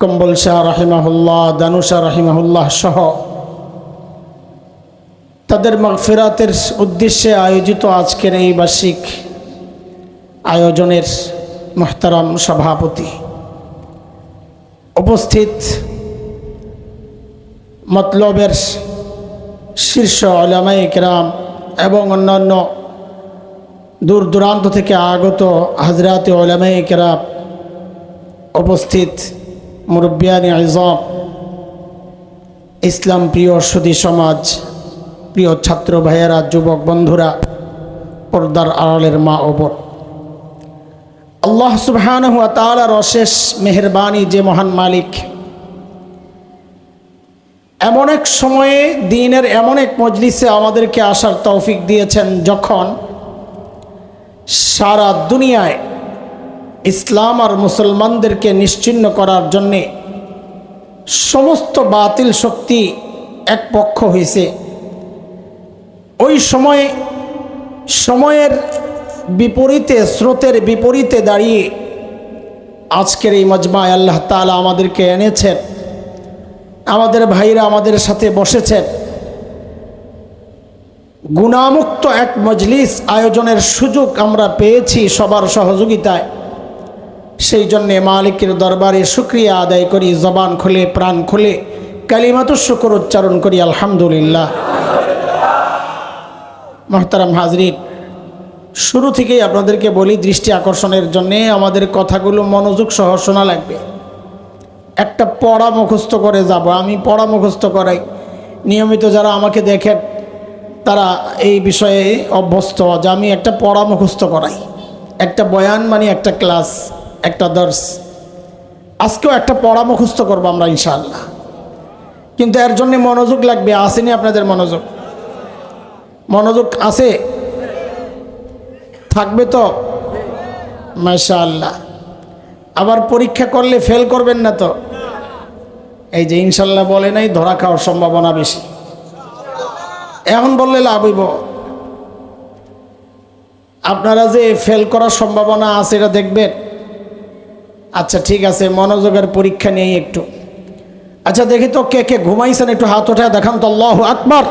কম্বল শাহ রাহিমাহুল্লাহ দানুশা রাহিমাহুল্লাহ সহ তাদের মাগফিরাতের উদ্দেশ্যে আয়োজিত আজকের এই বার্ষিক আয়োজনের মোহতারাম সভাপতি উপস্থিত মতলবের শীর্ষ আলামাই কেরাম এবং অন্যান্য দূর দূরান্ত থেকে আগত হাজরাতে ওলামাই কেরাম উপস্থিত মুরব্বিয়ানি আজম, ইসলাম প্রিয় সুদী সমাজ, প্রিয় ছাত্র ভাইয়েরা, যুবক বন্ধুরা, পর্দার আড়ালের মা ও বোন। আল্লাহ সুবহান হুয়া তালার অশেষ মেহরবানি যে মহান মালিক, এমন এক সময়ে, দিনের এমন এক মজলিসে আমাদেরকে আসার তৌফিক দিয়েছেন যখন সারা দুনিয়ায় ইসলাম আর মুসলমানদেরকে নিশ্চিন্ন করার জন্যে সমস্ত বাতিল শক্তি এক পক্ষ হয়েছে ওই সময়ে সময়ের বিপরীতে, স্রোতের বিপরীতে দাঁড়িয়ে আজকের এই মজমায় আল্লাহ তালা আমাদেরকে এনেছেন। আমাদের ভাইরা আমাদের সাথে বসেছেন। গুণামুক্ত এক মজলিস আয়োজনের সুযোগ আমরা পেয়েছি সবার সহযোগিতায়। সেই জন্যে মালিকের দরবারে শুক্রিয়া আদায় করি, জবান খুলে, প্রাণ খুলে, কালিমাত শুকর উচ্চারণ করি, আলহামদুলিল্লাহ। মহতারাম হাজরিন, শুরু থেকেই আপনাদেরকে বলি দৃষ্টি আকর্ষণের জন্যে আমাদের কথাগুলো মনোযোগ সহ শোনা লাগবে। একটা পড়া মুখস্থ করে যাব, আমি পড়া মুখস্থ করাই। নিয়মিত যারা আমাকে দেখেন, তারা এই বিষয়ে অভ্যস্ত যে আমি একটা পড়া মুখস্থ করাই। একটা বয়ান মানে একটা ক্লাস। একটা দর্শ আজকেও একটা পড়া মুখস্থ করব আমরা, ইনশাআল্লাহ। কিন্তু এর জন্য মনোযোগ লাগবে, আসেনি আপনাদের মনোযোগ? মনোযোগ আছে? থাকবে তো? মাশাআল্লাহ। আবার পরীক্ষা করলে ফেল করবেন না তো? এই যে ইনশাল্লাহ বলে নাই, ধরা খাওয়ার সম্ভাবনা বেশি। এখন বললে লাভ হইব। আপনারা যে ফেল করার সম্ভাবনা আছে, এটা দেখবেন? আচ্ছা ঠিক আছে, মনোযোগের পরীক্ষা নিয়ে একটু। আচ্ছা দেখি তো কে কে ঘুমাইছেন, একটু হাত ওঠায় দেখান তো, আল্লাহ আকবার।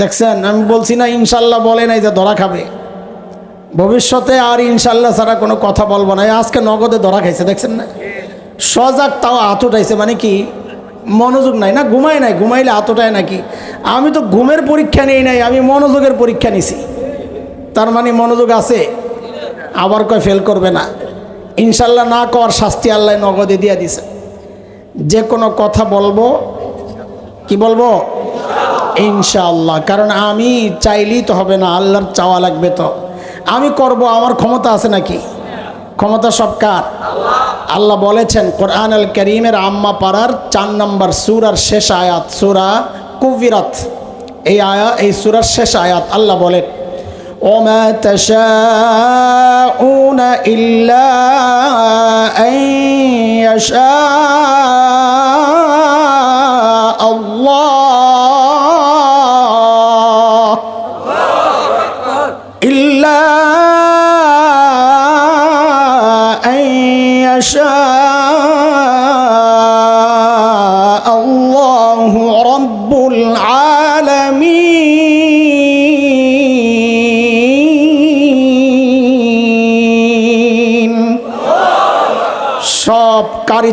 দেখছেন, আমি বলছি না, ইনশাল্লাহ বলে নাই যে ধরা খাবে। ভবিষ্যতে আর ইনশাল্লাহ ছাড়া কোনো কথা বলব না। আজকে নগদে ধরা খাইছে, দেখছেন না? সজাগ তাও হাত উঠাইছে মানে কি? মনোযোগ নাই না ঘুমাই নাই, ঘুমাইলে হাত ওঠায় নাকি? আমি তো ঘুমের পরীক্ষা নেই নাই, আমি মনোযোগের পরীক্ষা নিছি। তার মানে মনোযোগ আছে। আবার কয় ফেল করবে না। ইনশাল্লাহ না কর শাস্তি আল্লাহ নগদে দিয়ে দিছে। যে কোনো কথা বলব, কি বলব? ইনশাআল্লাহ, কারণ আমি চাইলেই তো হবে না, আল্লাহর চাওয়া লাগবে তো। আমি করব, আমার ক্ষমতা আছে নাকি? ক্ষমতা সব কার? আল্লাহ বলেছেন, কোরআন আল করিমের আম্মা পাড়ার চার নম্বর সুরার শেষ আয়াত, সুরা কুবিরাত এই আয়া, এই সুরার শেষ আয়াত, আল্লাহ বলেন ওমা تشاءون إلا أن يشاء الله إلا أن يشاء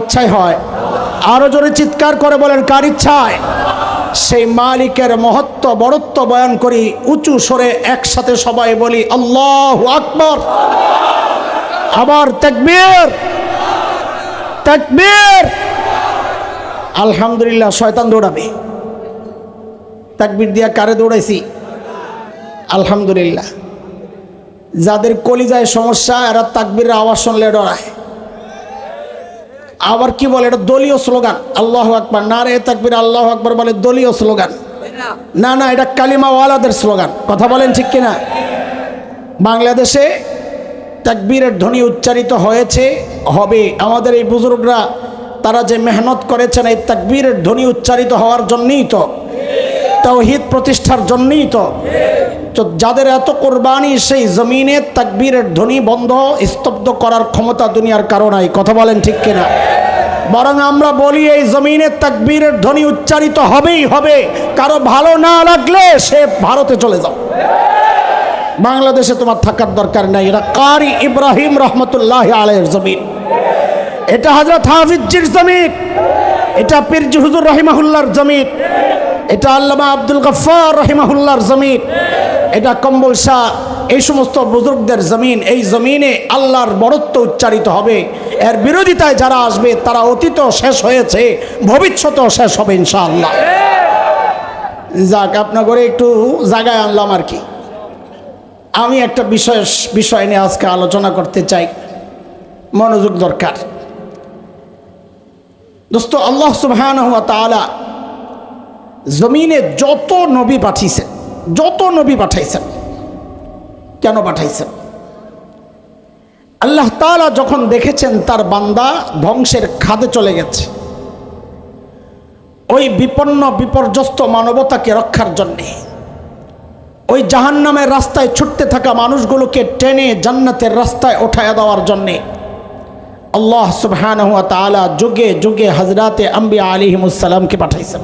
ইচ্ছায় হয়। আরও জোরে চিৎকার করে বলেন, কার ইচ্ছায়? সেই মালিকের মহত্ব, বড়ত্ব বয়ান করি, উঁচু সরে একসাথে সবাই বলি, আল্লাহ আকবর। আবার তাকবীর। তাকবীর। আলহামদুলিল্লাহ, শয়তান দৌড়াবে। তাকবীর দিয়া কারে দৌড়াইছি? আলহামদুলিল্লাহ। যাদের কলিজায় সমস্যা, এরা তাকবীরের আওয়াজ শুনলে ডরায়। আবার কি বলে? এটা দলীয় স্লোগান। আল্লাহ আকবর। না রে তাকবির, আল্লাহ আকবর বলে দলীয় স্লোগান। না না, এটা কালিমাওয়ালাদের স্লোগান। কথা বলেন ঠিক কিনা? বাংলাদেশে তাকবীরের ধ্বনি উচ্চারিত হয়েছে, হবে। আমাদের এই বুজুর্গরা, তারা যে মেহনত করেছেন, এই তাকবীরের ধ্বনি উচ্চারিত হওয়ার জন্যই তো, তাওহিদ প্রতিষ্ঠার জন্যই তো। তো যাদের এত কোরবানি, সেই জমিনে তাকবীরের ধ্বনি বন্ধ, স্তব্ধ করার ক্ষমতা দুনিয়ার কারণাই কথা বলেন ঠিক কিনা? বরং আমরা বলি, এই জমিনে তাকবীরের ধ্বনি উচ্চারিত হবেই হবে। কারও ভালো না লাগলে সে ভারতে চলে যাও। বাংলাদেশে তোমার থাকার দরকার নাই। এটা কারি ইব্রাহিম রহমতুল্লাহ আলের জমিন। এটা হজরত হাফিজির জমিন। এটা পীরজি হুজুর রহিমাহুল্লার জমিন। এটা আল্লামা আব্দুল গফার রহিমাহুল্লার জমিন। এটা কম্বল শাহ, এই সমস্ত বুজুর্গদের জমিন। এই জমিনে আল্লাহর বড়ত্ব উচ্চারিত হবে। এর বিরোধিতায় যারা আসবে, তারা অতীত শেষ হয়েছে ভবিষ্যতেও শেষ হবে ইনশাআল্লাহ। যাক আপনার করে একটু জায়গায় আনলাম আর কি। আমি একটা বিশেষ বিষয় নিয়ে আজকে আলোচনা করতে চাই। মনোযোগ দরকার। দোস্ত, আল্লাহ সুবহান হুয়া তাআলা জমিনে যত নবী পাঠিয়েছেন, যত নবী পাঠাইছেন, কেন পাঠাইছেন? আল্লাহ তাআলা যখন দেখেছেন তার বান্দা ধ্বংসের খাদে চলে গেছে, ওই বিপন্ন, বিপর্যস্ত মানবতাকে রক্ষার জন্যে, ওই জাহান নামের রাস্তায় ছুটতে থাকা মানুষগুলোকে টেনে জান্নাতের রাস্তায় ওঠায় দেওয়ার জন্যে, আল্লাহ সুবহান হুয়া তালা যুগে যুগে হজরাতে আম্বিয়া আলিহিমুসালামকে পাঠাইছেন।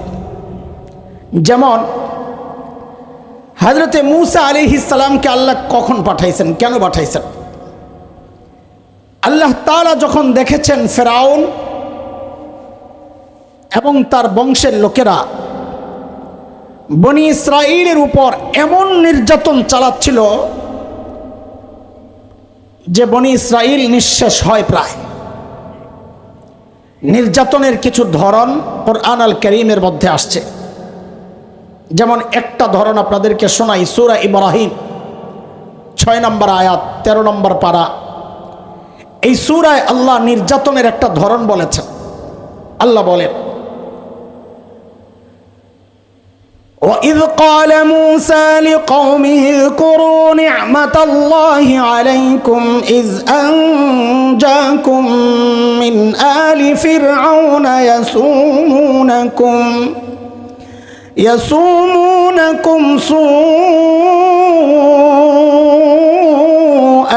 যেমন হজরতে মুসা আলি ইসালামকে আল্লাহ কখন পাঠাইছেন? কেন পাঠাইছেন? আল্লাহ তালা যখন দেখেছেন ফেরাউন এবং তার বংশের লোকেরা, বনি ইসরায়েলের উপর এমন নির্যাতন চালাচ্ছিল যে বনি ইসরায়েল নিঃশেষ হয় প্রায়। নির্যাতনের কিছু ধরন কোরআন আল করিমের মধ্যে আসছে। যেমন একটা ধরন আপনাদেরকে শোনাই সুরা ইব্রাহিম ছয় নম্বর আয়াত ১৩ নম্বর পারা এই সুরায় আল্লাহ নির্যাতনের একটা ধরন বলেছেন আল্লাহ বলেন وإذ قال موسى لقومه اذكروا نعمة الله عليكم إذ أنجاكم من آل فرعون يسومونكم يسومونكم سوء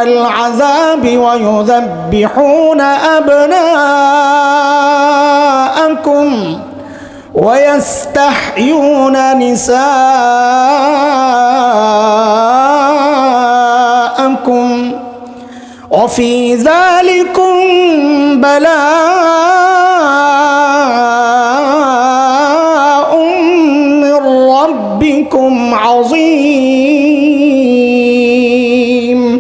العذاب ويذبحون أبناءكم ويستحيون نساءكم وفي ذلكم بلاء আযীম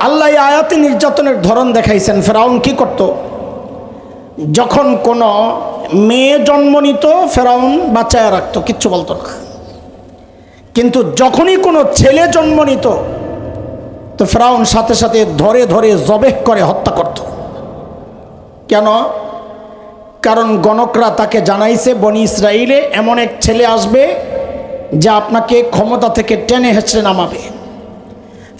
আল্লাহ আয়াতি আয়াতে নির্যাতনের ধরন দেখাইছেন। ফেরাউন কি করত? যখন কোনো মেয়ে জন্ম নিত, ফেরাউন বাঁচায় রাখতো, কিচ্ছু বলতো না। কিন্তু যখনই কোনো ছেলে জন্ম নিত, তো ফেরাউন সাথে সাথে ধরে ধরে জবেহ করে হত্যা করত। কেন? কারণ গণকরা তাকে জানাইছে, বনি ইসরাইলে এমন এক ছেলে আসবে যা আপনাকে ক্ষমতা থেকে টেনে হেঁচড়ে নামাবে।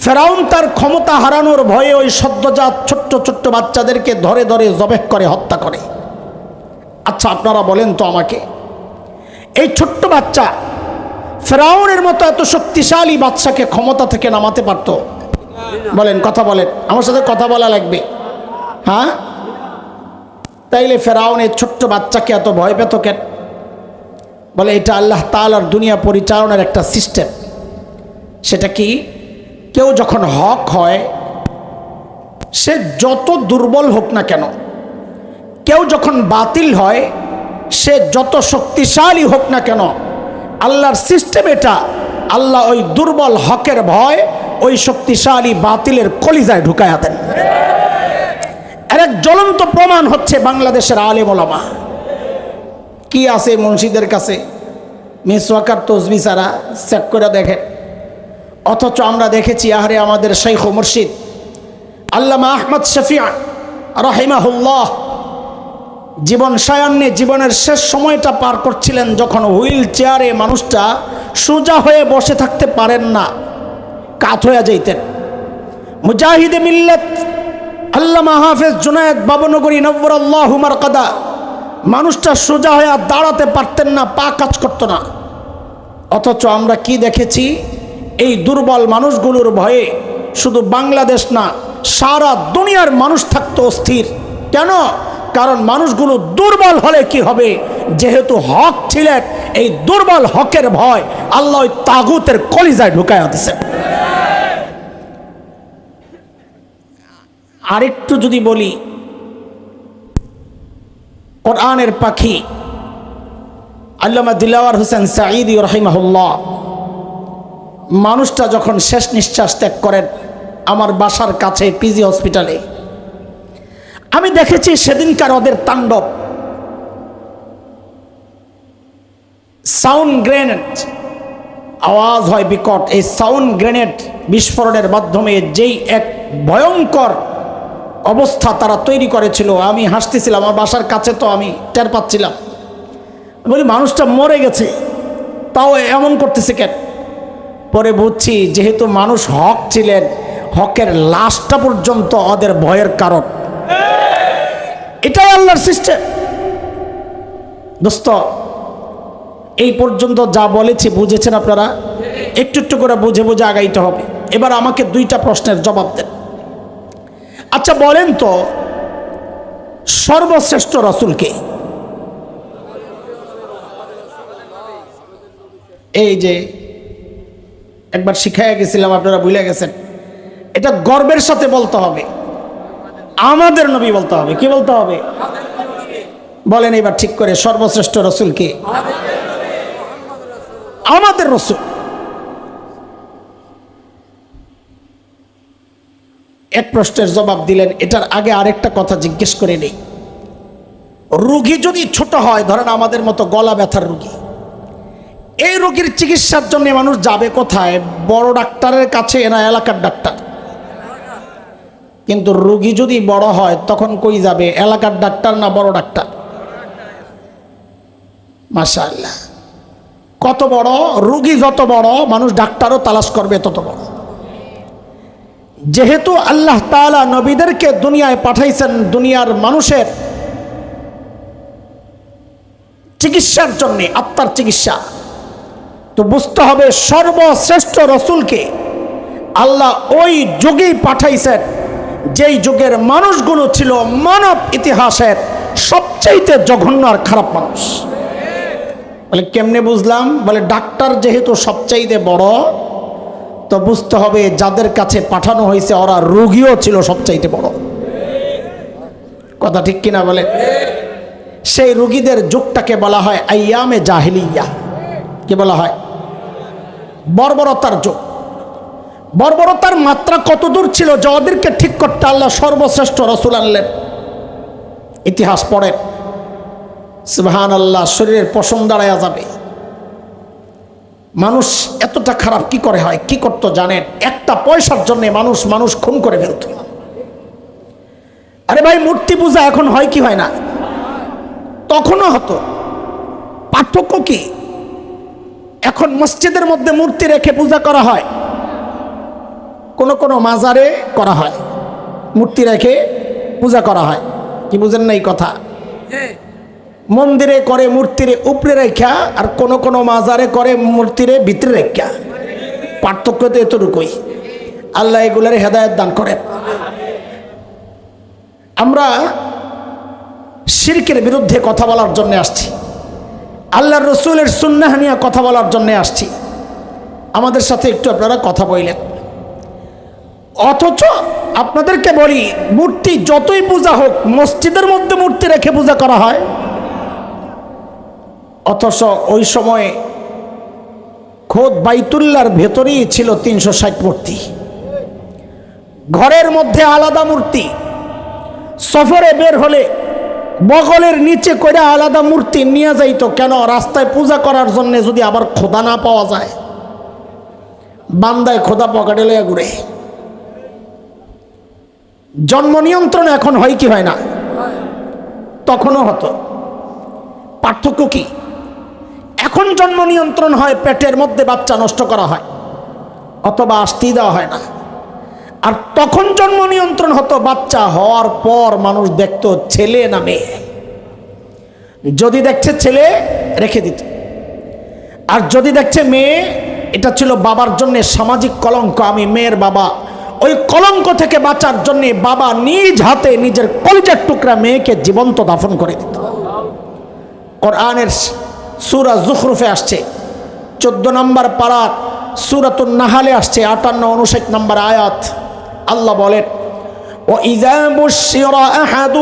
ফেরাউন তার ক্ষমতা হারানোর ভয়ে ওই সদ্যজাত ছোট্ট ছোট্ট বাচ্চাদেরকে ধরে ধরে জবেহ করে হত্যা করে। আচ্ছা আপনারা বলেন তো আমাকে, এই ছোট্ট বাচ্চা ফেরাউনের মতো এত শক্তিশালী বাচ্চাকে ক্ষমতা থেকে নামাতে পারত? বলেন, কথা বলেন, আমার সাথে কথা বলা লাগবে। হ্যাঁ? তাইলে ফেরাউনের ছোট্ট বাচ্চাকে এত ভয় পেত কেন? বলে এটা আল্লাহ তালার দুনিয়া পরিচালনার একটা সিস্টেম। সেটা কি? কেউ যখন হক হয়, সে যত দুর্বল হোক না কেন, কেউ যখন বাতিল হয়, সে যত শক্তিশালী হোক না কেন, আল্লাহর সিস্টেম এটা। আল্লাহ ওই দুর্বল হকের ভয়, ওই শক্তিশালী বাতিলের কলিজায় ঢুকায়া দেন। এর এক জ্বলন্ত প্রমাণ হচ্ছে বাংলাদেশের আলেম ওলামা। কি আছে মুন্সিদের কাছে? মিসওয়াকার তসবি সারা চেক করে দেখেন। অথচ আমরা দেখেছি, আহারে আমাদের শেখ মুর্শিদ, আল্লামা আহমদ শফিয়া রহিমাহুল্লাহ জীবন সায়ান্নে জীবনের শেষ সময়টা পার করছিলেন যখন হুইল চেয়ারে মানুষটা সোজা হয়ে বসে থাকতে পারেন না, কাত হয়ে যাইতেন। মুজাহিদে মিল্লত আল্লামা হাফেজ জুনায়দ বাবনগরী নব্বর আল্লাহ হুমার কাদা মানুষটা সোজা হয়ে আর দাঁড়াতে পারতেন না, পা কাজ করতো না। অথচ আমরা কি দেখেছি? এই দুর্বল মানুষগুলোর ভয়ে শুধু বাংলাদেশ না, সারা দুনিয়ার মানুষ থাকতো অস্থির। কেন? কারণ মানুষগুলো দুর্বল হলে কি হবে? যেহেতু হক ছিলেন, এই দুর্বল হকের ভয় আল্লাহ তাগুতের কলিজায় ঢুকায় দিছে আরেকটু যদি বলি কোরআনের পাখি। আল্লামা দিলাওয়ার হোসেন সাঈদ রহিমাহুল্লাহ, মানুষটা যখন শেষ নিঃশ্বাস ত্যাগ করেন আমার বাসার কাছে পিজি হসপিটালে, আমি দেখেছি সেদিনকার ওদের তাণ্ডব। সাউন্ড গ্রেনেড, আওয়াজ হয় বিকট। এই সাউন্ড গ্রেনেড বিস্ফোরণের মাধ্যমে যেই এক ভয়ঙ্কর অবস্থা তারা তৈরি করেছিল। আমি হাসতেছিলাম, আমার বাসার কাছে তো আমি টের পাচ্ছিলাম। বলি, মানুষটা মরে গেছে, তাও এমন করতেছে কেন? পরে বুঝছি, যেহেতু মানুষ হক ছিলেন, হকের লাশটা পর্যন্ত ওদের ভয়ের কারণ। এটাই আল্লাহর সিস্টেম। দোস্ত, এই পর্যন্ত যা বলেছি, বুঝেছেন আপনারা? একটু একটু করে বুঝে বুঝে আগাইতে হবে। এবার আমাকে দুইটা প্রশ্নের জবাব দেন। আচ্ছা বলেন তো, সর্বশ্রেষ্ঠ রসুলকে এই যে, একবার শিখাইয়া গেছিলাম, আপনারা ভুলে গেছেন। এটা গর্বের সাথে বলতে হবে। আমাদের নবী বলতে হবে। কি বলতে হবে? বলেন এবার ঠিক করে, সর্বশ্রেষ্ঠ রসুল কে? আমাদের রসুল। এক প্রশ্নের জবাব দিলেন, এটার আগে আরেকটা কথা জিজ্ঞেস করে নেই। রুগী যদি ছোট হয়, ধরেন আমাদের মতো গলা ব্যথার রুগী, এই রোগীর চিকিৎসার জন্য মানুষ যাবে কোথায়? বড় ডাক্তারের কাছে এরা এলাকার ডাক্তার? কিন্তু রুগী যদি বড় হয়, তখন কই যাবে? এলাকার ডাক্তার না বড় ডাক্তার? মাশাআল্লাহ। কত বড়? রুগী যত বড়, মানুষ ডাক্তারও তালাশ করবে তত বড়। যেহেতু আল্লাহ তাআলা নবীদেরকে দুনিয়ায় পাঠাইছেন, দুনিয়ার মানুষের চিকিৎসার জন্যে, আত্মার চিকিৎসা। তো বুঝতে হবে সর্বশ্রেষ্ঠ রসুলকে আল্লাহ ওই যুগেই পাঠাইছেন, যেই যুগের মানুষগুলো ছিল মানব ইতিহাসের সবচাইতে জঘন্য আর খারাপ মানুষ। বলে, কেমনে বুঝলাম? বলে, ডাক্তার যেহেতু সবচাইতে বড় তো বুঝতে হবে, যাদের কাছে পাঠানো হয়েছে, ওরা রোগীও ছিল সবচাইতে বড়। কথা ঠিক কিনা বলে সেই রুগীদের যুগটাকে বলা হয় আইয়ামে জাহিলিয়া। কি বলা হয়? বর্বরতার যুগ। বর্বরতার মাত্রা কতদূর ছিল যে ওদেরকে ঠিক করতে আল্লাহ সর্বশ্রেষ্ঠ রসুল আনলেন? ইতিহাস পড়েন। সুবহান আল্লাহ শরীরের পশম দাঁড়ায়া যাবে। মানুষ এতটা খারাপ কি করে হয়? কি করতো জানেন? একটা পয়সার জন্য মানুষ মানুষ খুন করে ফেলত। আরে ভাই, মূর্তি পূজা এখন হয় কি হয় না? তখনও হতো। পার্থক্য কি? এখন মসজিদের মধ্যে মূর্তি রেখে পূজা করা হয়। কোন কোন মাজারে করা হয়। মূর্তি রেখে পূজা করা হয়। কি বুঝেন না এই কথা? মন্দিরে করে, মূর্তিরে উপরে রেখা, আর কোন কোন মাজারে করে, মূর্তিরে ভিতরে রেখা। পার্থক্য তো এতটুকুই। আল্লাহ এগুলার হেদায়ত দান করেন। আমরা শিরকের বিরুদ্ধে কথা বলার জন্য আসছি। আল্লাহর রসুলের সুন্নাহ নিয়ে কথা বলার জন্য আসছি। আমাদের সাথে একটু আপনারা কথা বললেন। অথচ আপনাদেরকে বলি, মূর্তি যতই পূজা হোক, মসজিদের মধ্যে মূর্তি রেখে পূজা করা হয়। অথচ ওই সময়ে খোদ বাইতুল্লার ভেতরেই ছিল তিনশো ষাট মূর্তি। ঘরের মধ্যে আলাদা মূর্তি। সফরে বের হলে বগলের নিচে করে আলাদা মূর্তি নিয়ে যাইত। কেন? রাস্তায় পূজা করার জন্য যদি আবার খোদা না পাওয়া যায়। বান্দায় খোদা পকেটে লইয়া ঘুরে। জন্ম নিয়ন্ত্রণ এখন হয় কি হয় না? তখনও হতো। পার্থক্য কি? এখন জন্ম নিয়ন্ত্রণ হয়, পেটের মধ্যে বাচ্চা নষ্ট করা হয়, অথবা আসতেই দেওয়া হয় না। আর তখন জন্ম নিয়ন্ত্রণ হতো, বাচ্চা হওয়ার পর মানুষ দেখতো, ছেলে না মেয়ে। যদি দেখছে ছেলে, রেখে দিত। আর যদি দেখছে মেয়ে, এটা ছিল বাবার জন্য সামাজিক কলঙ্ক, আমি মেয়ের বাবা। ওই কলঙ্ক থেকে বাঁচার জন্যে বাবা নিজ হাতে নিজের কলিজার টুকরা মেয়েকে জীবন্ত দাফন করে দিত। কোরআনের সুরা জুখরুফে আসছে চোদ্দ নম্বর পাড়ার সুরাতুন নাহালে আসছে আটান্ন উনষাট নম্বর আয়াত আল্লাহ বলেন وإذا بشر أحد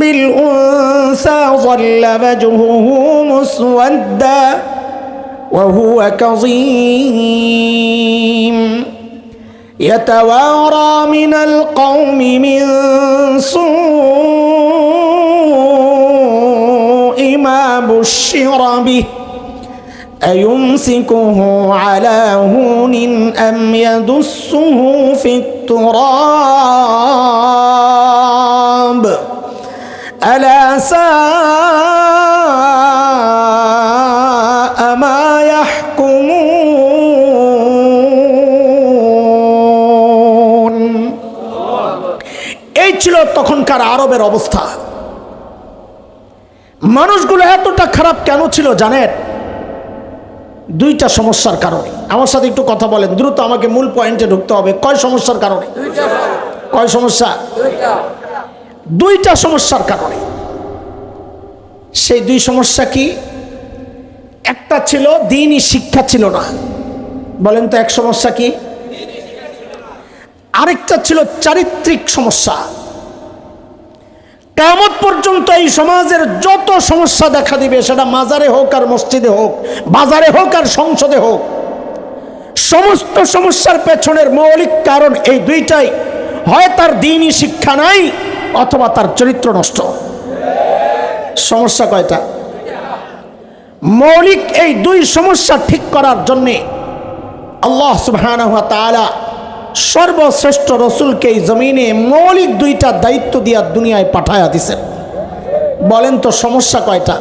بالأنثى ظل وجهه مسودا وهو كظيم يتوارى من القوم من سوء بشر به أيمسكه على هون أم يدسه في التراب ألا ساء ما يحكمون এই ছিল তখনকার আরবের অবস্থা মানুষগুলো এতটা খারাপ কেন ছিল জানেন? দুইটা সমস্যার কারণে। আমার সাথে একটু কথা বলেন, দ্রুত আমাকে মূল পয়েন্টে ঢুকতে হবে। কয় সমস্যার কারণে? কয় সমস্যা? দুইটা সমস্যার কারণে। সেই দুই সমস্যা কি? একটা ছিল দিনই শিক্ষা ছিল না। বলেন তো এক সমস্যা কি? আরেকটা ছিল চারিত্রিক সমস্যা। কেমত পর্যন্ত এই সমাজের যত সমস্যা দেখা দিবে, সেটা মাজারে হোক আর মসজিদে হোক, বাজারে হোক আর সংসদে হোক, সমস্ত সমস্যার পেছনের মৌলিক কারণ এই দুইটাই। হয় তার দিনই শিক্ষা নাই, অথবা তার চরিত্র নষ্ট। সমস্যা কয়টা? মৌলিক এই দুই সমস্যা ঠিক করার জন্যে আল্লাহ তাআলা সর্বশ্রেষ্ঠ রসুলকে এই জমিনে মৌলিক দুইটা দায়িত্ব দিয়া দুনিয়ায় পাঠায়া দিছেন বলেন তো সমস্যা কয়টা?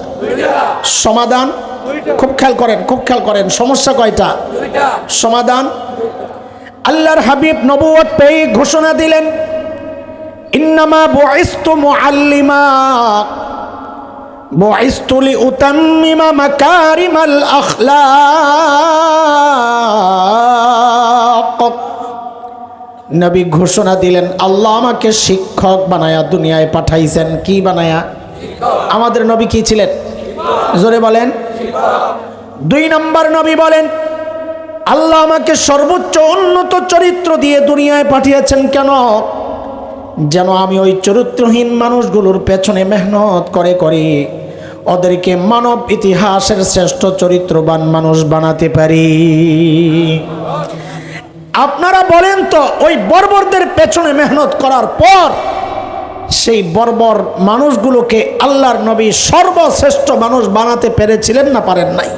সমাধান? খুব খেয়াল করেন, খুব খেয়াল করেন, সমস্যা কয়টা? সমাধান? আল্লাহর হাবিব নবুয়ত পেয়ে ঘোষণা দিলেন, ইন্নামা নবী ঘোষণা দিলেন, আল্লাহ আমাকে শিক্ষক বানায়া দুনিয়ায় পাঠাইছেন। কি বানায়া? আমাদের নবী কি ছিলেন? জোরে বলেন। দুই নম্বর নবী বলেন, আল্লাহ আমাকে সর্বোচ্চ উন্নত চরিত্র দিয়ে দুনিয়ায় পাঠিয়েছেন কেন? যেন আমি ওই চরিত্রহীন মানুষগুলোর পেছনে মেহনত করে করে, ওদেরকে মানব ইতিহাসের শ্রেষ্ঠ চরিত্রবান মানুষ বানাতে পারি। আপনারা বলেন তো, ওই বর্বরদের পেছনে মেহনত করার পর সেই বর্বর মানুষগুলোকে আল্লাহর নবী সর্বশ্রেষ্ঠ মানুষ বানাতে পেরেছিলেন না পারেন নাই?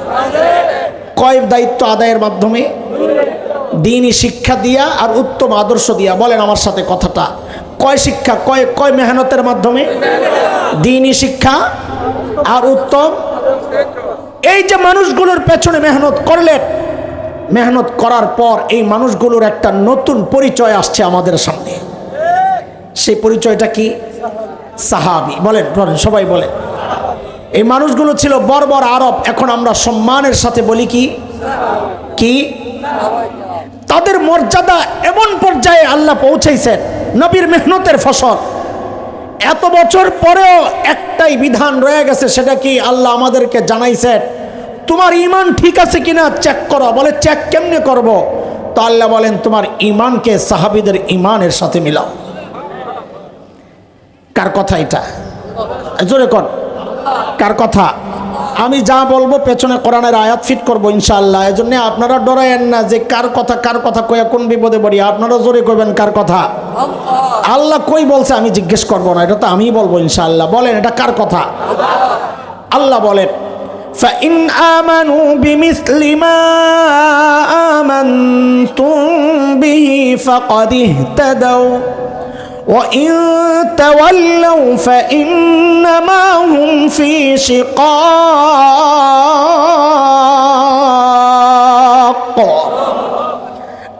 কয় দায়িত্ব আদায়ের মাধ্যমে দিনই শিক্ষা দিয়া আর উত্তম আদর্শ দিয়া, বলেন আমার সাথে কথাটা। কয় শিক্ষা, কয় কয় মেহনতের মাধ্যমে? দিনই শিক্ষা আর উত্তম। এই যে মানুষগুলোর পেছনে মেহনত করলেন মেহনত করার পর এই মানুষগুলোর একটা নতুন পরিচয় আসছে আমাদের সামনে। সেই পরিচয়টা কি? সাহাবি। বলেন বলেন, সবাই বলেন। এই মানুষগুলো ছিল বর্বর আরব। এখন আমরা সম্মানের সাথে বলি কি? কি? তাদের মর্যাদা এমন পর্যায়ে আল্লাহ পৌঁছাইছেন, নবীর মেহনতের ফসল। এত বছর পরেও একটাই বিধান রয়ে গেছে, সেটা কি আল্লাহ আমাদেরকে জানাইছেন? তোমার ইমান ঠিক আছে কিনা চেক করো। বলে চেক কেমনে করব? তো আল্লাহ বলেন, তোমার ইমানকে সাহাবিদের ইমানের সাথে মিলাও। কার কথা এটা? জোরে কর কার কথা? আমি যা বলব পেছনে কোরআনের আয়াত ফিট করব ইনশাআল্লাহ। এই জন্য আপনারা ডরায়েন না যে কার কথা কার কথা কয়া কোন বিপদে পড়ি। আপনারা জোরে কইবেন কার কথা? আল্লাহ কই বলছে আমি জিজ্ঞেস করব না, এটা তো আমিই বলব ইনশাআল্লাহ। বলেন, এটা কার কথা? আল্লাহ বলেন فإن آمنوا بمثل ما آمنتم به فقد اهتدوا وإن تولوا فإنما هم في شقاق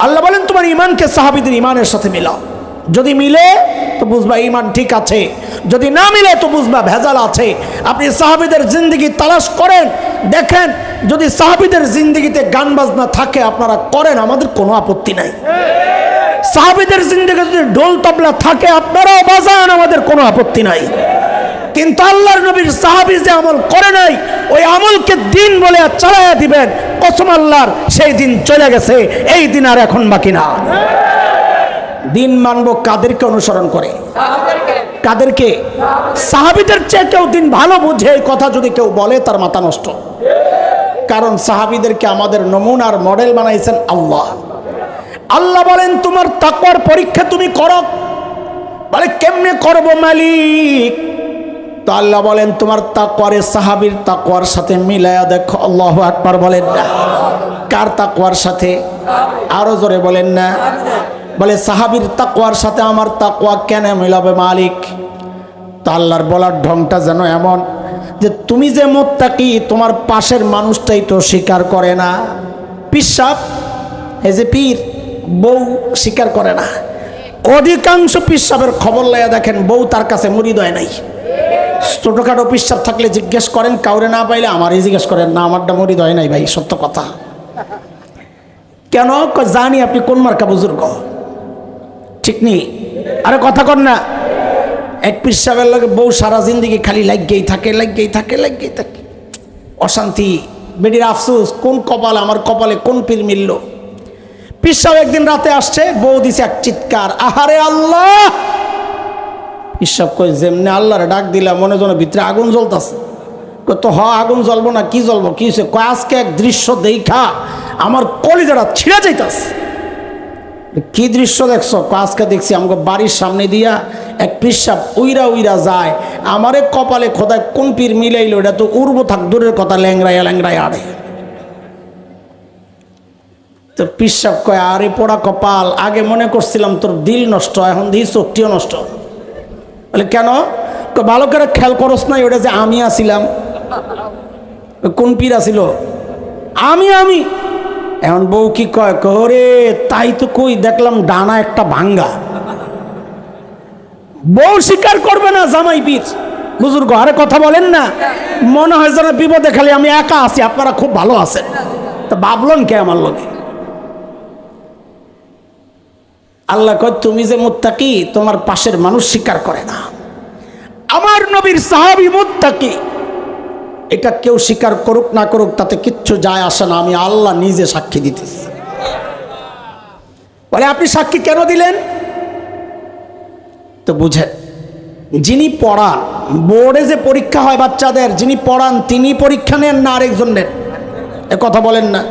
আল্লাহ বলেন তোমার ইমানকে সাহাবিদের ইমানের সাথে মিলাও যদি মিলে, তো বুঝবা ইমান ঠিক আছে। যদি না মিলে, তো বুঝবা ভেজাল আছে। আপনি সাহাবিদের জিন্দগি তালাশ করেন, দেখেন, যদি সাহাবিদের জিন্দগিতে গান বাজনা থাকে, আপনারা করেন, আমাদের কোনো আপত্তি নাই। সাহাবিদের জিন্দগিতে যদি ঢোল তবলা থাকে, আপনারাও বাজান, আমাদের কোনো আপত্তি নাই। কিন্তু আল্লাহর নবীর সাহাবি যে আমল করে নাই, ওই আমলকে দিন বলে চালাইয়া দিবেন, কসম আল্লাহর, সেই দিন চলে গেছে, এই দিন আর এখন বাকি না। দিন মানব কাদেরকে অনুসরণ করে। কাদেরকে? সাহাবিদের চেয়ে কেউ দিন ভালো বুঝে এই কথা যদি কেউ বলে, তার মাথা নষ্ট। কারণ সাহাবিদেরকে আমাদের নমুনার মডেল বানাইছেন আল্লাহ। আল্লাহ বলেন, তোমার তাকওয়ার পরীক্ষা তুমি করো। বলে, কেমনে করব মালিক? তো আল্লাহ বলেন, তোমার তাকওয়ারে সাহাবির তাকওয়ার সাথে মিলায়া দেখো। আল্লাহ আকবার বলেন না। কার তাকওয়ার সাথে? আরও জোরে বলেন না। বলে, সাহাবির তাকওয়ার সাথে আমার তাকওয়া কেন মিলাবে মালিক? তা আল্লাহর বলার ঢংটা যেন এমন যে, তুমি যে মোত্তাকি, তোমার পাশের মানুষটাই তো স্বীকার করে না। পিসাব, এই যে পীর, বউ স্বীকার করে না। অধিকাংশ পিসাবের খবর লয়া দেখেন, বউ তার কাছে মুড়ি দেয় নাই। ছোটোখাটো পিসাব থাকলে জিজ্ঞেস করেন, কাউরে না পাইলে আমারই জিজ্ঞেস করেন, না, আমারটা মুড়ি দেয় নাই ভাই, সত্য কথা। কেন? জানি আপনি কোন মার্কা বুজুর্গ? ঠিক নেই। আরে কথা কর না। এক পিসাবের লগে বউ সারা জিন্দিগি খালি লাগেই থাকে লাগেই থাকে লাগেই থাকে। অশান্তি। বেডির আফসুস, কোন কপাল আমার কপালে কোন পীর মিলল? পিসাব একদিন রাতে আসছে, বউ দিছে এক চিৎকার, আহারে আল্লাহ! পিসাব কই যেমনি আল্লাহরে ডাক দিলাম, মনে যেন ভিতরে আগুন জ্বলতাছে। তো হ, আগুন জ্বলবো না, কি জ্বলবো? কি হয়েছে আজকে এক দৃশ্য দেখা, আমার কলিজাটা ছিঁড়ে যাইতাছে। কি দৃশ্য দেখছ? আজকে দেখছি আমাকে বাড়ির সামনে দিয়া এক পিসাব উইরা উইরা যায়। আমারে কপালে খোদায় কোন পীর মিলাইলো? এটা তো উর্ব থাক, দূরের কথা ল্যাংরাইয়া ল্যাংরাই আড়ে তো পিসাব কয়, আরে পোড়া কপাল, আগে মনে করছিলাম তোর দিল নষ্ট, এখন দিই চোখটিও নষ্ট। বলে, কেন? ভালো করে খেয়াল করস নাই ওটা যে আমি আসিলাম কোন পীর আসিল আমি আমি। এখন বউ কি কয়? করে তাই তো কই, দেখলাম ডানা একটা ভাঙ্গা। বউ স্বীকার করবে না জামাই পীর। বুজুর্গ আরে কথা বলেন না। মনে হয় যেন বিপদে খালি আমি একা আছি, আপনারা খুব ভালো আছেন। তা ভাবলেন কে আমার লোকে আল্লাহ কয়, তুমি যে মুত্তাকি, তোমার পাশের মানুষ স্বীকার করে না। আমার নবীর সাহাবি মুত্তাকি। এটা কেউ স্বীকার করুক না করুক, তাতে কিচ্ছু যায় আসে না। আমি আল্লাহ নিজে সাক্ষী দিতেছি। বলে, আপনি সাক্ষী কেন দিলেন? তো বুঝে, যিনি পড়ান, বোর্ডে যে পরীক্ষা হয় বাচ্চাদের, যিনি পড়ান, তিনি পরীক্ষা নেন না আরেকজন নেন এ কথা বলেন না।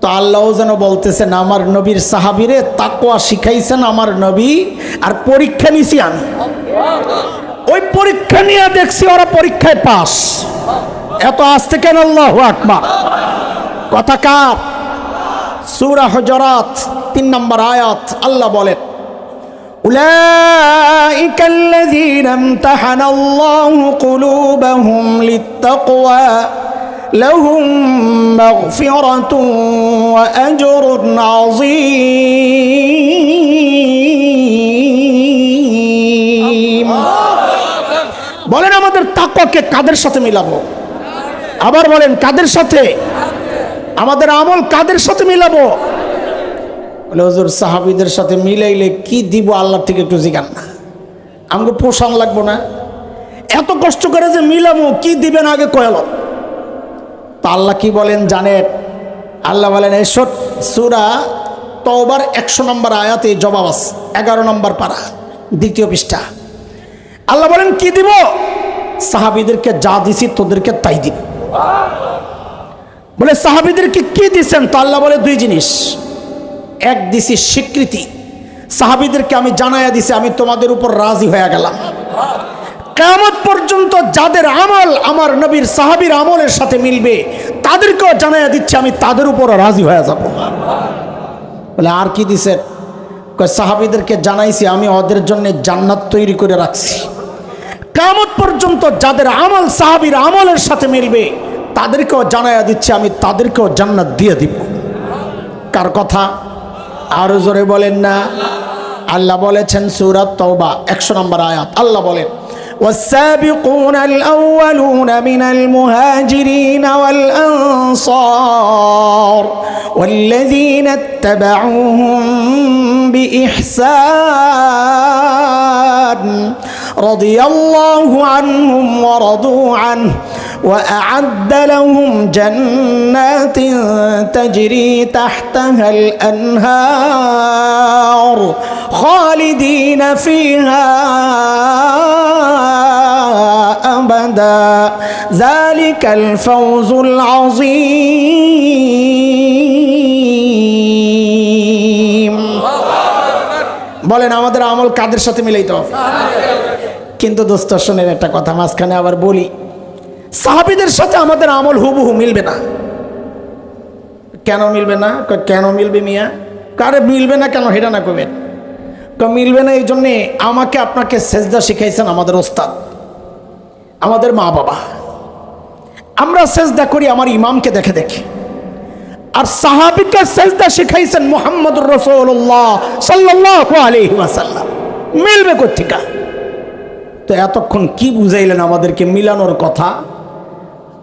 তো আল্লাহ যেন বলতেছেন, আমার নবীর সাহাবিরে তাকোয়া শিখাইছেন, আমার নবী, আর পরীক্ষা নিছি আমি। ওই পরীক্ষা নিয়ে দেখছি ওরা পরীক্ষায় পাস এত আসতে কেন আল্লাহ আকবার কথা কার সুরা হজরাত তিন নম্বর আয়াত আল্লাহ বলেন أولئك الذين امتحن الله قلوبهم للتقوى لهم مغفرة وأجر عظيم বলেন আমাদের তাকওয়াকে কাদের সাথে মিলাবো? আবার বলেন, কাদের সাথে? আমাদের আমল কাদের সাথে মিলাবো? বলে, হুজুর, সাহাবিদের সাথে মিলাইলে কি দিব আল্লাহ থেকে একটু জিগান না। আমাকে পোষণ লাগবো না। এত কষ্ট করে যে মিলামো কি দিবেন আগে কয়াল তা আল্লাহ কি বলেন জানেন? আল্লাহ বলেন এসো সুরা তওবার একশো নম্বর আয়াতে জবাব এগারো নম্বর পারা, দ্বিতীয় পৃষ্ঠা। আল্লাহ বলেন, কি দিব? সাহাবিদেরকে যা দিছি, তোদেরকে তাই দিব। বলে, সাহাবিদেরকে কি দিচ্ছেন তো আল্লাহ বলে, দুই জিনিস। এক দিছি স্বীকৃতি। সাহাবিদেরকে আমি জানাইয়া দিছি, আমি তোমাদের উপর রাজি হয়ে গেলাম। কেমত পর্যন্ত যাদের আমল আমার নবীর সাহাবীর আমলের সাথে মিলবে, তাদেরকেও জানাইয়া দিচ্ছি, আমি তাদের উপর রাজি হয়ে যাব। বলে, আর কি দিছে সাহাবিদেরকে জানাইছি, আমি ওদের জন্য জান্নাত তৈরি করে রাখছি। কেমত পর্যন্ত যাদের আমল সাহাবীর আমলের সাথে মিলবে তাদেরকেও জানাইয়া দিচ্ছি আমি তাদেরকেও জান্নাত দিয়ে দিব কার কথা আরো জোরে বলেন না আল্লাহ বলেছেন সুরাত তওবা একশো নম্বর আয়াত আল্লাহ বলেন والسابقون الأولون من المهاجرين والأنصار والذين اتبعوهم بإحسان رضي الله عنهم ورضوا عنه وأعد لهم جنات تجري تحتها الأنهار خالدين فيها أبدا ذلك الفوز العظيم বলেন আমাদের আমল কাদের সাথে মিলাইতে হবে কিন্তু দোস্ত একটা কথা মাঝখানে আবার বলি সাহাবিদের সাথে আমাদের আমল হুবহু মিলবে না। কেন মিলবে না? কেন মিলবে মিয়া? কারে মিলবে না কেন হেটা না করবেন কয়, মিলবে না এই জন্যে আমাকে আপনাকে সেজদা শিখাইছেন আমাদের ওস্তাদ আমাদের মা বাবা। আমরা সেজদা করি আমার ইমামকে দেখে দেখে। আর সাহাবিকে সেজদা শিখাইছেন মোহাম্মদ রসুল্লাহ সাল্লাহ আলহি ওয়াসাল্লাম। মিলবে কোথেকা তো এতক্ষণ কি বুঝাইলেন আমাদেরকে মিলানোর কথা?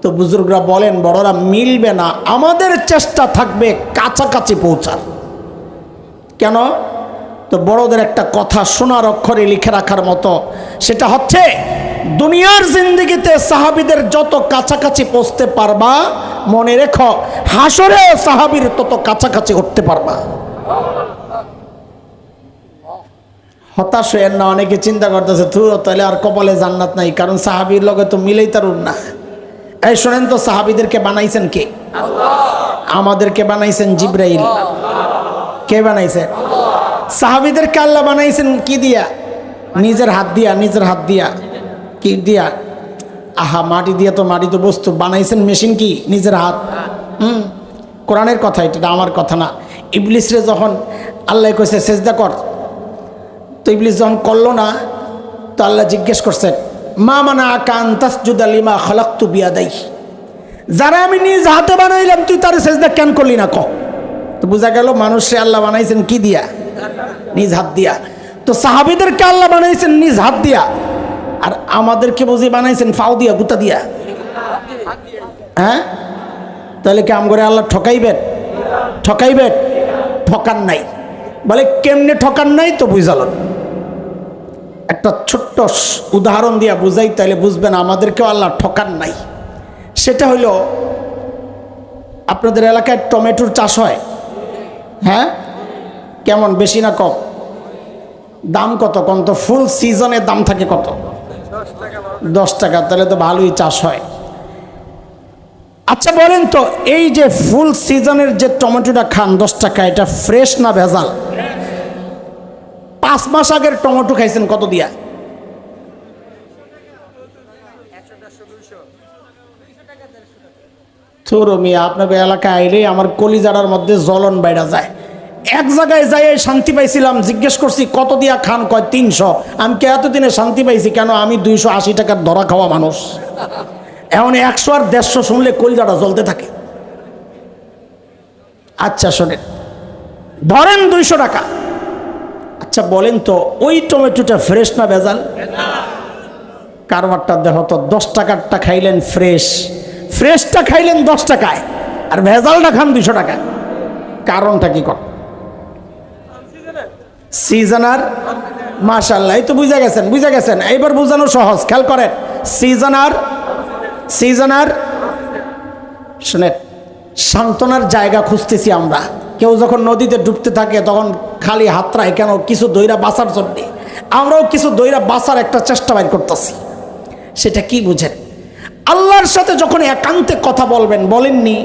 তো বুজুর্গরা বলেন, বড়রা, মিলবে না। আমাদের চেষ্টা থাকবে কাছাকাছি পৌঁছার। কেন? তো বড়দের একটা কথা শোনার অক্ষরে লিখে রাখার মতো সেটা হচ্ছে, দুনিয়ার জিন্দগিতে সাহাবিদের যত কাছাকাছি পৌঁছতে পারবা, মনে রেখো হাসরে সাহাবির তত কাছাকাছি উঠতে পারবা। হতাশ হয়েন না, অনেকে চিন্তা করতেছে তু তাহলে আর কপালে জান্নাত নাই, কারণ সাহাবির লগে তো মিলেই তার না এই শোনেন তো, সাহাবিদেরকে বানাইছেন কে? আমাদেরকে বানাইছেন জিব্রাইল। কে বানাইছে? সাহাবিদেরকে আল্লাহ বানাইছেন কি দিয়া? নিজের হাত দিয়া, নিজের হাত দিয়া। কি দিয়া? আহা, মাটি দিয়া তো মাটি তো বস্তু, বানাইছেন মেশিন কি? নিজের হাত। হুম, কোরআনের কথা, এটা আমার কথা না। ইবলিসরে যখন আল্লাহ কইছে, সেজদা কর তো ইবলিস যখন করল না, তো আল্লাহ জিজ্ঞেস করছেন, মা মানা কান তাসজুদালিমা খলাক্তু বিয়াদাই যারা আমি নিজ হাতে বানাইলাম, তুই তার সেজদা কেন করলি না ক তো বোঝা গেল মানুষে আল্লাহ বানাইছেন কি দিয়া? নিজ হাত দিয়া। তো সাহাবিদেরকে আল্লাহ বানাইছেন নিজ হাত দিয়া। আর আমাদেরকে বুঝি বানাইছেন ফাও দিয়া, গুতা দিয়া। হ্যাঁ? তাহলে কি আম করে আল্লাহ ঠকাইবেন? ঠকাইবেন? ঠকান নাই। বলে, কেমনে ঠকান নাই? তো বুঝাল একটা ছোট্ট উদাহরণ দিয়া বুঝাই তাহলে বুঝবেন আমাদেরকেও আল্লাহ ঠকান নাই। সেটা হলো আপনাদের এলাকায় টমেটোর চাষ হয়? হ্যাঁ? কেমন, বেশি না কম? দাম কত? কম তো ফুল সিজনের দাম থাকে কত? দশ টাকা, তাহলে তো ভালোই চাষ হয়। আচ্ছা বলেন তো, এই যে ফুল সিজনের যে টমেটোটা খান, দশ টাকা, এটা ফ্রেশ না ভেজাল? পাঁচ মাস আগের টমেটো খাইছেন কত দিয়া? মিয়া আপনাকে এলাকায় আইলেই আমার কলিজাড়ার মধ্যে জ্বলন বাইরা যায়। এক জায়গায় যাই শান্তি পাইছিলাম, জিজ্ঞেস করছি, কত দিয়া খান? কয়, তিনশো। আমি কে এতদিনে শান্তি পাইছি? কেন আমি দুইশো আশি টাকার ধরা খাওয়া মানুষ? এখন একশো আর দেড়শো শুনলে কলিজাটা জ্বলতে থাকে। আচ্ছা শোনেন। ধরেন দুইশো টাকা। আচ্ছা বলেন তো, ওই টমেটোটা ফ্রেশ না ভেজাল? কারবারটা দেখো তো দশ টাকারটা খাইলেন ফ্রেশ ফ্রেশটা খাইলেন দশ টাকায়, আর ভেজালটা খান দুশো টাকা কারণটা কি কর? সিজনার মাশাল্লাহ এই তো বুঝে গেছেন বুঝে গেছেন। এইবার বোঝানো সহজ, খেয়াল করেন। সিজনার সিজনার শুনে সান্ত্বনার জায়গা খুঁজতেছি আমরা। কেউ যখন নদীতে ডুবতে থাকে, তখন খালি হাতরায় কেন কিছু দৈরা বাঁচার জন্যে? আমরাও কিছু দৈরা বাঁচার একটা চেষ্টা বাইর করতেছি। সেটা কি বুঝেন? আল্লাহর সাথে যখন একান্তে কথা বলবেন, বলেননি